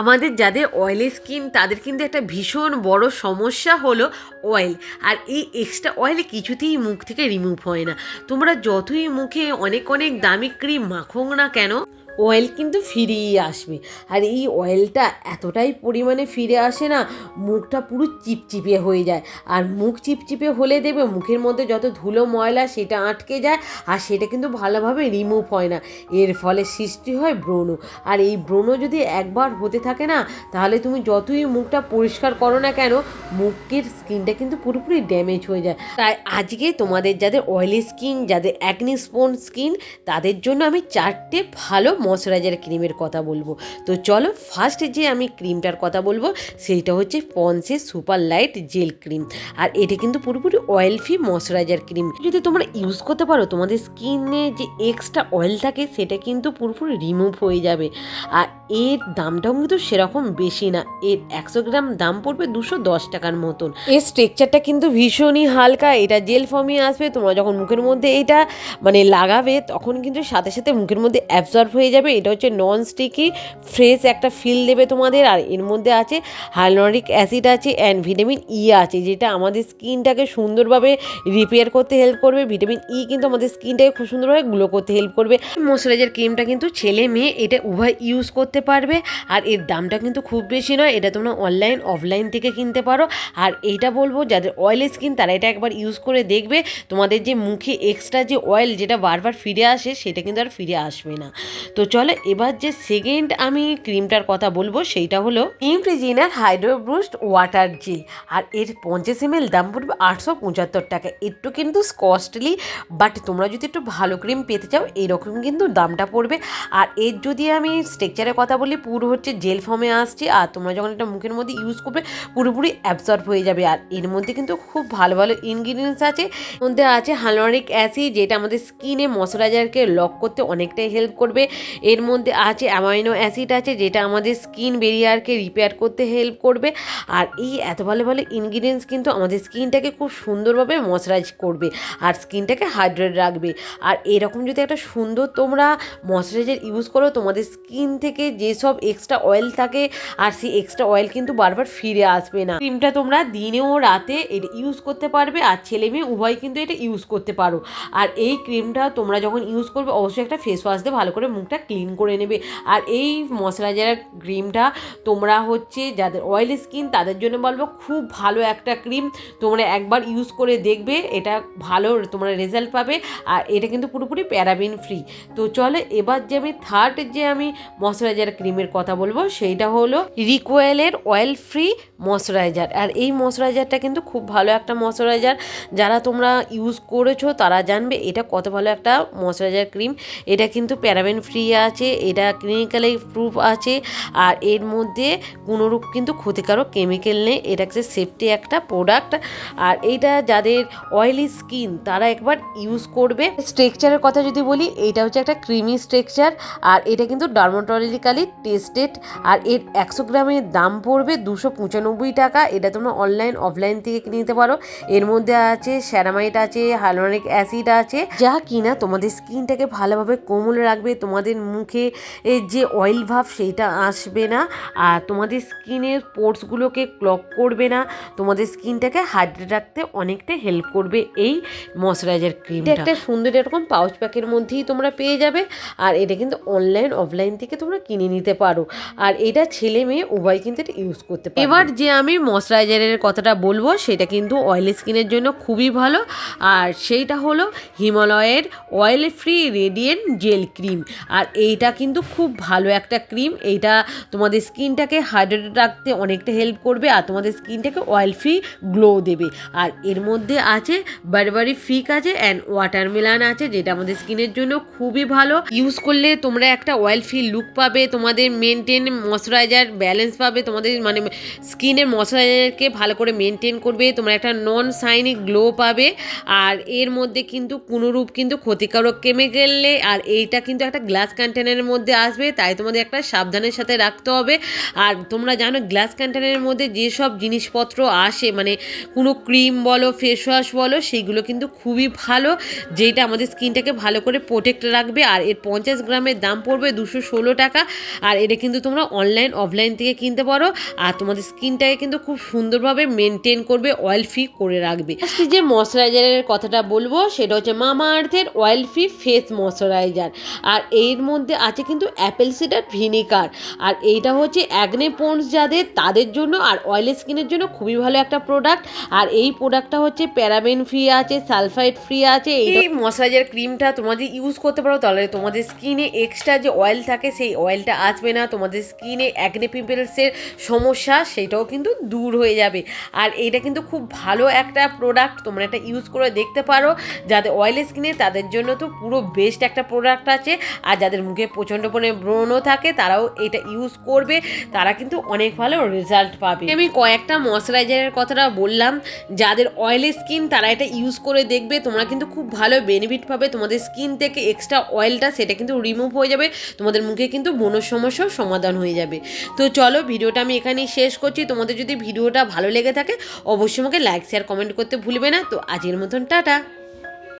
আমাদের যাদের oily skin তাদের কিন্তু একটা ভীষণ বড় সমস্যা হলো অয়েল আর এই এক্সট্রা অয়েল কিছুতেই মুখ থেকে রিমুভ হয় না। তোমরা যতই মুখে অনেক অনেক দামি ক্রিম মাখো না কেন অয়েল কিন্তু ফিরেই আসবে। আর এই অয়েলটা এতটাই পরিমাণে ফিরে আসে না, মুখটা পুরো চিপচিপে হয়ে যায়। আর মুখ চিপচিপে হলে দেবে মুখের মধ্যে যত ধুলো ময়লা সেটা আটকে যায়, আর সেটা কিন্তু ভালোভাবে রিমুভ হয় না। এর ফলে সৃষ্টি হয় ব্রণ। আর এই ব্রণ যদি একবার হতে থাকে না, তাহলে তুমি যতই মুখটা পরিষ্কার করো না কেন, মুখের স্কিনটা কিন্তু পুরোপুরি ড্যামেজ হয়ে যায়। তাই আজকে তোমাদের যাদের অয়েলি স্কিন যাদের অ্যাকনি স্পোন স্কিন তাদের জন্য আমি চারটে ভালো ময়শ্চারাইজার ক্রিমের কথা বলব। তো চলো ফার্স্ট যে আমি ক্রিমটার কথা বলব, সেইটা হচ্ছে পন্সের সুপার লাইট জেল ক্রিম আর এটা কিন্তু পুরোপুরি অয়েল ফ্রি ময়শ্চারাইজার ক্রিম। যদি তোমরা ইউজ করতে পারো, তোমাদের স্কিনে যে এক্সট্রা অয়েল থাকে, সেটা কিন্তু পুরোপুরি রিমুভ হয়ে যাবে। আর এর দামটাও কিন্তু সেরকম বেশি না। এর একশো গ্রাম দাম পড়বে দুশো দশ টাকার মতন। এর স্ট্রেকচারটা কিন্তু ভীষণই হালকা। এটা জেল ফর্মে আসবে, তোমরা যখন মুখের মধ্যে এটা মানে লাগাবে, তখন কিন্তু সাথে সাথে মুখের মধ্যে অ্যাবজর্ব হয়ে যাবে। এটা হচ্ছে নন স্টিকি ফ্রেশ একটা ফিল দেবে তোমাদের। আর এর মধ্যে আছে হাইলোরিক অ্যাসিড আছে অ্যান্ড ভিটামিন ই আছে, যেটা আমাদের স্কিনটাকে সুন্দরভাবে রিপেয়ার করতে হেল্প করবে। ভিটামিন ই কিন্তু আমাদের স্কিনটাকে খুব সুন্দরভাবে গ্লো করতে হেল্প করবে। ময়শ্চারাইজার ক্রিমটা কিন্তু ছেলে মেয়ে এটা উভয় ইউজ করতে পারবে। আর এর দামটা কিন্তু খুব বেশি নয়, এটা তোমরা অনলাইন অফলাইন থেকে কিনতে পারো। আর এইটা বলব, যাদের অয়েল স্কিন তারা এটা একবার ইউজ করে দেখবে। তোমাদের যে মুখে এক্সট্রা যে অয়েল যেটা বারবার ফিরে আসে, সেটা কিন্তু আর ফিরে আসবে না। তো চলো এবার যে সেকেন্ড আমি ক্রিমটার কথা বলব, সেইটা হলো ইমপ্রিজিনার হাইড্রো বুস্ট ওয়াটার জেল আর এর পঞ্চাশ এম দাম পড়বে আটশো পঁচাত্তর টাকা। একটু কিন্তু কস্টলি বাট তোমরা যদি একটু ভালো ক্রিম পেতে চাও, এরকম কিন্তু দামটা পড়বে। আর এর যদি আমি স্ট্রেকচারের কথা বলি, পুরো হচ্ছে জেল ফর্মে আসছে, আর তোমরা যখন এটা মুখের মধ্যে ইউজ করবে, পুরোপুরি অ্যাবজর্ব হয়ে যাবে। আর এর মধ্যে কিন্তু খুব ভালো ভালো ইনগ্রিডিয়েন্টস আছে। মধ্যে আছে হালোরিক অ্যাসিড যেটা আমাদের স্কিনে ময়শ্চারাইজারকে লক করতে অনেকটাই হেল্প করবে। এর মধ্যে আছে অ্যামাইনো অ্যাসিড আছে, যেটা আমাদের স্কিন বেরিয়ারকে রিপেয়ার করতে হেল্প করবে। আর এই এত ভালো ভালো ইনগ্রিডিয়েন্টস কিন্তু আমাদের স্কিনটাকে খুব সুন্দরভাবে ময়শ্চারাইজ করবে আর স্কিনটাকে হাইড্রেট রাখবে। আর এরকম যদি একটা সুন্দর তোমরা ময়শ্চারাইজার ইউজ করো, তোমাদের স্কিন থেকে যেসব এক্সট্রা অয়েল থাকে, আর সেই এক্সট্রা অয়েল কিন্তু বারবার ফিরে আসবে না। ক্রিমটা তোমরা দিনে ও রাতে এটা ইউজ করতে পারবে, আর ছেলে মেয়ে উভয় কিন্তু এটা ইউজ করতে পারো। আর এই ক্রিমটা তোমরা যখন ইউজ করবে, অবশ্যই একটা ফেস ওয়াশ দিয়ে ভালো করে মুখটা ক্লিন করে নেবে। আর এই ময়শ্চারাইজার ক্রিমটা তোমরা হচ্ছে যাদের অয়েলি স্কিন তাদের জন্য বলব খুব ভালো একটা ক্রিম তোমরা একবার ইউজ করে দেখবে, এটা ভালো তোমরা রেজাল্ট পাবে। আর এটা কিন্তু পুরোপুরি প্যারাবিন ফ্রি তো চলো এবার যে আমি থার্ড যে আমি ময়শ্চারাইজার ক্রিমের কথা বলব, সেইটা হলো রিকোয়েলের অয়েল ফ্রি ময়শ্চারাইজার আর এই ময়শ্চারাইজারটা কিন্তু খুব ভালো একটা ময়শ্চারাইজার যারা তোমরা ইউজ করেছ তারা জানবে এটা কত ভালো একটা ময়শ্চারাইজার ক্রিম এটা কিন্তু প্যারাবেন ফ্রি আছে, এটা ক্লিনিক্যালি প্রুফ আছে, আর এর মধ্যে কোনোরূপ কিন্তু ক্ষতিকারক কেমিক্যাল নেই। এটা হচ্ছে সেফটি একটা প্রোডাক্ট আর এইটা যাদের অয়েলি স্কিন তারা একবার ইউজ করবে। স্ট্রেকচারের কথা যদি বলি, এটা হচ্ছে একটা ক্রিমি স্ট্রেকচার আর এটা কিন্তু ডার্মাটোলজিক্যালি টেস্টেড আর এর একশো গ্রামের দাম পড়বে দুশো পঁচানব্বই টাকা। এটা তোমরা অনলাইন অফলাইন থেকে নিতে পারো। এর মধ্যে আছে স্যারামাইট আছে হাইলোরিক অ্যাসিড আছে। যা কিনা তোমাদের স্কিনটাকে ভালোভাবে কোমল রাখবে, তোমাদের মুখে এর যে অয়েল ভাব সেইটা আসবে না। আর তোমাদের স্কিনের পোর্সগুলোকে ক্লক করবে না। তোমাদের স্কিনটাকে হাইড্রেট রাখতে অনেকটা হেল্প করবে এই ময়শ্চারাইজার ক্রিম একটা সুন্দর এরকম পাউচ প্যাকের মধ্যেই তোমরা পেয়ে যাবে। আর এটা কিন্তু অনলাইন অফলাইন থেকে তোমরা কিনে নিতে পারো। আর এটা ছেলে মেয়ে উভয় কিন্তু এটা ইউজ করতে পারো এবার যে আমি ময়শ্চারাইজারের কথাটা বলব সেটা কিন্তু অয়েলি স্কিনের জন্য খুবই ভালো। আর সেইটা হলো হিমালয়ের oil free radiant gel cream আর এইটা কিন্তু খুব ভালো একটা ক্রিম। এইটা তোমাদের স্কিনটাকে হাইড্রেটেড রাখতে অনেকটা হেল্প করবে আর তোমাদের স্কিনটাকে অয়েল ফ্রি গ্লো দেবে। আর এর মধ্যে আছে বারবারি ফিক আছে অ্যান্ড ওয়াটারমেলান আছে, যেটা আমাদের স্কিনের জন্য খুবই ভালো। ইউজ করলে তোমরা একটা অয়েল ফ্রি লুক পাবে, তোমাদের মেনটেন ময়শ্চারাইজার ব্যালেন্স পাবে, তোমাদের মানে স্কিনের ময়শ্চারাইজারকে ভালো করে মেনটেন করবে, তোমরা একটা নন সাইনি গ্লো পাবে। আর এর মধ্যে কিন্তু কোনোরূপ কিন্তু ক্ষতিকারক কেমিক্যাল নেই। আর এইটা কিন্তু একটা গ্লাস কন্টেনারের মধ্যে আসবে, তাই তোমাদের একটা সাবধানের সাথে রাখতে হবে। আর তোমরা জানো গ্লাস কন্টেনারের মধ্যে যেসব জিনিসপত্র আসে মানে কোনো ক্রিম বলো ফেস ওয়াশ বলো সেইগুলো কিন্তু খুবই ভালো, যেটা আমাদের স্কিনটাকে ভালো করে প্রোটেক্ট রাখবে। আর এর পঞ্চাশ গ্রামের দাম পড়বে দুশো ষোলো টাকা। আর এটা কিন্তু তোমরা অনলাইন অফলাইন থেকে কিনতে পারো। আর তোমাদের স্কিনটাকে কিন্তু খুব সুন্দরভাবে মেনটেন করবে অয়েল ফ্রি করে রাখবে। যে ময়শ্চারাইজারের কথাটা বলব, সেটা হচ্ছে মামা আর্থের অয়েল ফ্রি ফেস ময়শ্চারাইজার আর এর মধ্যে আছে কিন্তু অ্যাপেল সিডার ভিনিগার আর এইটা হচ্ছে অ্যাগনে পোন্স যাদের, তাদের জন্য আর অয়েলি স্কিনের জন্য খুবই ভালো একটা প্রোডাক্ট আর এই প্রোডাক্টটা হচ্ছে প্যারাবেন ফ্রি আছে সালফাইড ফ্রি আছে এই ময়শ্চারাইজার ক্রিমটা তোমাদের ইউজ করতে পারো, তাহলে তোমাদের স্কিনে এক্সট্রা যে অয়েল থাকে, সেই অয়েলটা আসবে না। তোমাদের স্কিনে অ্যাগনে পিম্পলসের সমস্যা, সেটাও কিন্তু দূর হয়ে যাবে। আর এইটা কিন্তু খুব ভালো একটা প্রোডাক্ট তোমরা এটা ইউজ করে দেখতে পারো। যাদের অয়েলি স্কিনে তাদের জন্য তো পুরো বেস্ট একটা প্রোডাক্ট আছে। আর যাদের মুখে প্রচণ্ড পরিমাণে ব্রণও থাকে, তারাও এটা ইউজ করবে, তারা কিন্তু অনেক ভালো রেজাল্ট পাবে। আমি কয়েকটা ময়শ্চারাইজারের কথাটা বললাম, যাদের অয়েলি স্কিন তারা এটা ইউজ করে দেখবে, তোমরা কিন্তু খুব ভালো বেনিফিট পাবে, তোমাদের স্কিন থেকে এক্সট্রা অয়েলটা সেটা কিন্তু রিমুভ হয়ে যাবে, তোমাদের মুখে কিন্তু বনর সমস্যাও সমাধান হয়ে যাবে। তো চলো ভিডিওটা আমি এখানেই শেষ করছি, তোমাদের যদি ভিডিওটা ভালো লেগে থাকে, অবশ্যই আমাকে লাইক শেয়ার কমেন্ট করতে ভুলবে না, তো আজকের মতন টাটা।